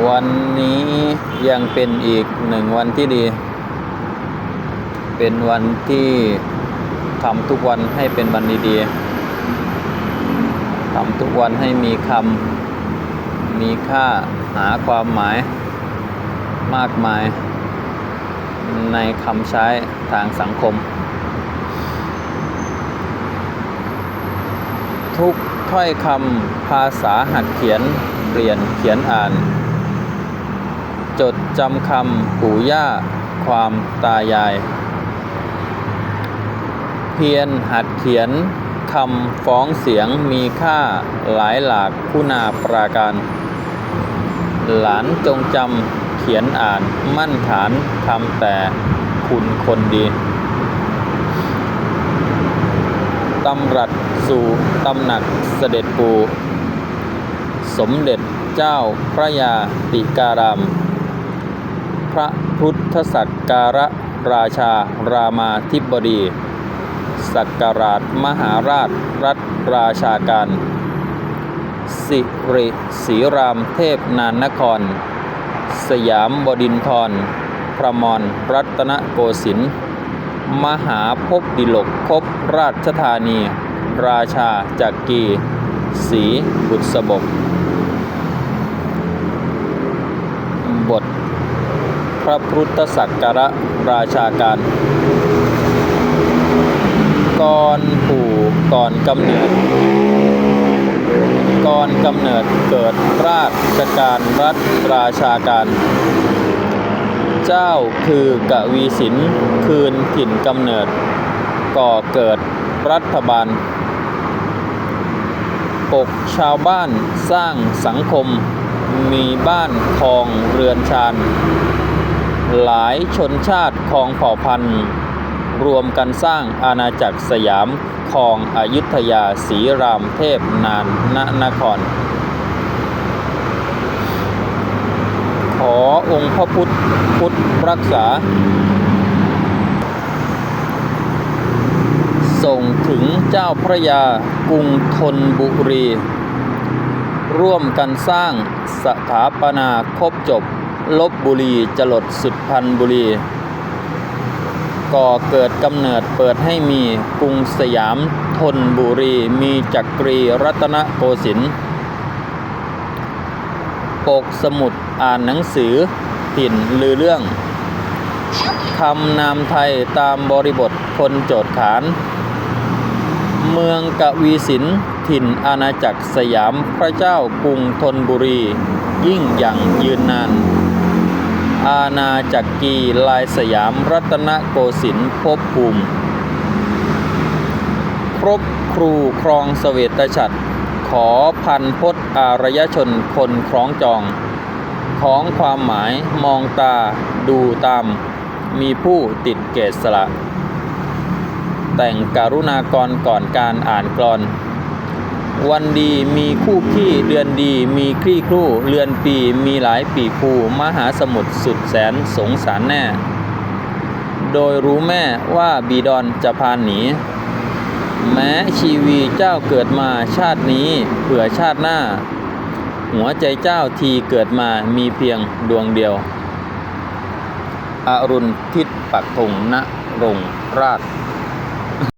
วันนี้ยังเป็นอีกหนึ่งวันที่ดี เป็นวันที่ทำทุกวันให้เป็นวันดีๆทำทุกวันให้มีคำมีค่าหาความหมายมากมาย ในคำใช้ทางสังคม ทุกถ้อยคำภาษาหัดเขียนเปลี่ยนเขียนอ่าน จดจำคำปู่ย่า ความตายาย เพียรหัดเขียนคำฟ้องเสียงมีค่าหลายหลากคุณาปราการ หลานจงจำเขียนอ่านมั่นฐานทำแต่คุณคนดีตำรัสสู่ตำหนักเสด็จปู่สมเด็จเจ้าพระยาติการาม พระพุทธสักการะราชารามาธิบดี สักการาชมหาราชรัฐราชาการ สิริศรีรามเทพนานนคร สยามบดินทรพระมรรัตนโกสินทร์มหาภพดิลกภพราชธานี ราชาจักรีศรีบุษบกบท พระพุทธศักระราชาการก่อนปู่ก่อนกำเนิดก่อนกำเนิดเกิดราชการรัฐราชาการ เจ้าคือกวีสินคืนถิ่นกำเนิด ก่อเกิดรัฐบาล ปกชาวบ้านสร้างสังคมมีบ้านคลองเรือนชาน หลายชนชาติคองเผ่าพันธุ์ รวมกันสร้างอาณาจักรสยามคองอยุธยาศรีรามเทพนานนนคร ขอองค์พระพุทธพุทธรักษา ส่งถึงเจ้าพระยากรุงธนบุรี ร่วมกันสร้างสถาปนาครบจบ ลบบุรีจรดสุดพันบุรี ก่อเกิดกำเนิดเปิดให้มีกรุงสยามธนบุรี มีจักรีรัตนโกสินทร์ปกสมุดอ่านหนังสือถิ่นลือเรื่องคำนามไทยตามบริบทคนโจทย์ขาน เมืองกวีสินถิ่นอาณาจักรสยามพระเจ้ากรุงธนบุรี ยิ่งอย่างยืนนาน อาณาจักรีลายสยามรัตนโกสินทร์ภพภูมิ ครบครูครองเสวตฉัตรขอพันพจน์อารยชนคนคล้องจอง ของความหมายมองตาดูตาม มีผู้ติดเกศสละ แต่งการุณากรก่อนการอ่านกรอน วันดีมีคู่ขี้เดือนดี มีคลี่ครู่เรือนปีมีหลายปีภูมหาสมุทรสุดแสนสงสารแน่ โดยรู้แม่ว่าบีดอนจะพานหนี แม้ชีวีเจ้าเกิดมาชาตินี้เผื่อชาติหน้า หัวใจเจ้าทีเกิดมามีเพียงดวงเดียวอรุณทิศปักธงณรงราช